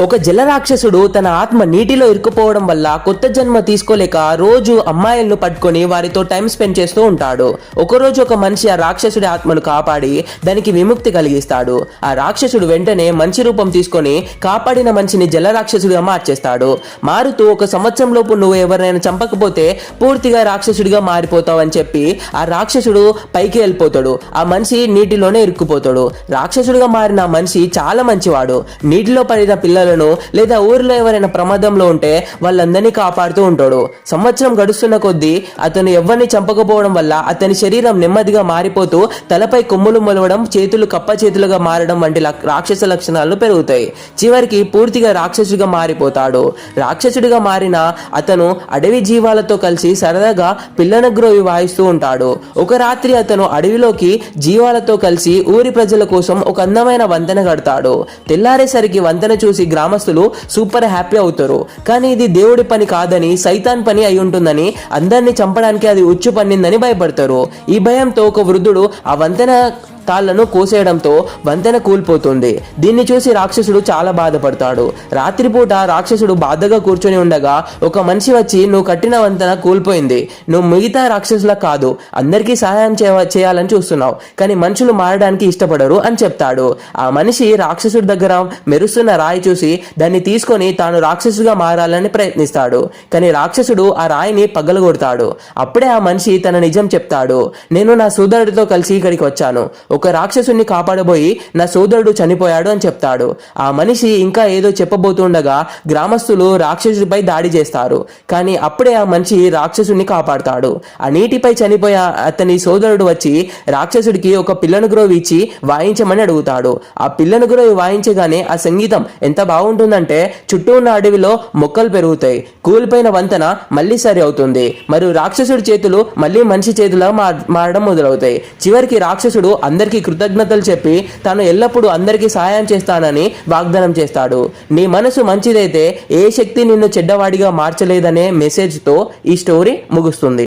ఒక జలరాక్షసుడు తన ఆత్మ నీటిలో ఇరుక్కుపోవడం వల్ల కొత్త జన్మ తీసుకోలేక రోజు అమ్మాయిలను పట్టుకొని వారితో టైం స్పెండ్ చేస్తూ ఉంటాడు. ఒకరోజు ఒక మనిషి ఆ రాక్షసుడి ఆత్మను కాపాడి దానికి విముక్తి కలిగిస్తాడు. ఆ రాక్షసుడు వెంటనే మంచి రూపం తీసుకొని కాపాడిన మనిషిని జలరాక్షసుడిగా మార్చేస్తాడు. మారుతూ ఒక సంవత్సరం లోపు నువ్వు ఎవరైనా చంపకపోతే పూర్తిగా రాక్షసుడిగా మారిపోతావని చెప్పి ఆ రాక్షసుడు పైకి వెళ్ళిపోతాడు. ఆ మనిషి నీటిలోనే ఇరుక్కుపోతాడు. రాక్షసుడిగా మారిన మనిషి చాలా మంచివాడు. నీటిలో పడిన పిల్లలను లేదా ఊరిలో ఎవరైనా ప్రమాదంలో ఉంటే వాళ్ళందరినీ కాపాడుతూ ఉంటాడు. సంవత్సరం గడుస్తున్న కొద్దీ అతను ఎవరిని చంపకపోవడం వల్ల అతని శరీరం నెమ్మదిగా మారిపోతూ తలపై కొమ్ములు మొలవడం చేతులు కప్ప చేతులుగా మారడం వంటి రాక్షస లక్షణాలు పెరుగుతాయి. చివరికి పూర్తిగా రాక్షసుడిగా మారిపోతాడు. రాక్షసుడిగా మారిన అతను అడవి జీవాలతో కలిసి సరదాగా పిల్లన గ్రోవి వాయిస్తూ ఉంటాడు. ఒక రాత్రి అతను అడవిలోకి జీవాలతో కలిసి ఊరి ప్రజల కోసం ఒక అందమైన వంతెన కడతాడు. తెల్లారేసరికి వంతెన చూసి గ్రామస్తులు సూపర్ హ్యాపీ అవుతారు. కానీ ఇది దేవుడి పని కాదని సైతాన్ పని అయి ఉంటుందని అందరినీ చంపడానికి అది ఉచ్చు పన్నిందని భయపడతారు. ఈ భయంతో ఒక వృద్ధుడు ఆ వంతెన తాళ్ళను కోసేయడంతో వంతెన కూలిపోతుంది. దీన్ని చూసి రాక్షసుడు చాలా బాధపడతాడు. రాత్రిపూట రాక్షసుడు బాధగా కూర్చొని ఉండగా ఒక మనిషి వచ్చి నువ్వు కట్టిన వంతెన కూలిపోయింది. నువ్వు మిగతా రాక్షసులకు కాదు. అందరికీ సహాయం చేయ- చేయాలని చూస్తున్నావు. కానీ మనుషులు మారడానికి ఇష్టపడరు అని చెప్తాడు. ఆ మనిషి రాక్షసుడి దగ్గర మెరుస్తున్న రాయి చూసి దాన్ని తీసుకొని తాను రాక్షసుగా మారాలని ప్రయత్నిస్తాడు. కానీ రాక్షసుడు ఆ రాయిని పగలగొడతాడు. అప్పుడే ఆ మనిషి తన నిజం చెప్తాడు. నేను నా సోదరుడితో కలిసి ఇక్కడికి వచ్చాను. ఒక రాక్షసుని కాపాడబోయి నా సోదరుడు చనిపోయాడు అని చెప్తాడు. ఆ మనిషి ఇంకా ఏదో చెప్పబోతుండగా గ్రామస్తులు రాక్షసుడిపై దాడి చేస్తారు. కానీ అప్పుడే ఆ మనిషి రాక్షసుని కాపాడుతాడు. ఆ నీటిపై చనిపోయే అతని సోదరుడు వచ్చి రాక్షసుడికి ఒక పిల్లను గ్రోవి ఇచ్చి వాయించమని అడుగుతాడు. ఆ పిల్లను గ్రోవి వాయించగానే ఆ సంగీతం ఎంత బాగుంటుందంటే చుట్టూ ఉన్న అడవిలో మొక్కలు పెరుగుతాయి. కూలిపోయిన వంతెన మళ్ళీ సరి అవుతుంది. మరియు రాక్షసుడి చేతులు మళ్ళీ మనిషి చేతిలో మారడం మొదలవుతాయి. చివరికి రాక్షసుడు అందరికీ కృతజ్ఞతలు చెప్పి తాను ఎల్లప్పుడూ అందరికీ సహాయం చేస్తానని వాగ్దానం చేస్తాడు. నీ మనసు మంచిదైతే ఏ శక్తి నిన్ను చెడ్డవాడిగా మార్చలేదనే మెసేజ్తో ఈ స్టోరీ ముగుస్తుంది.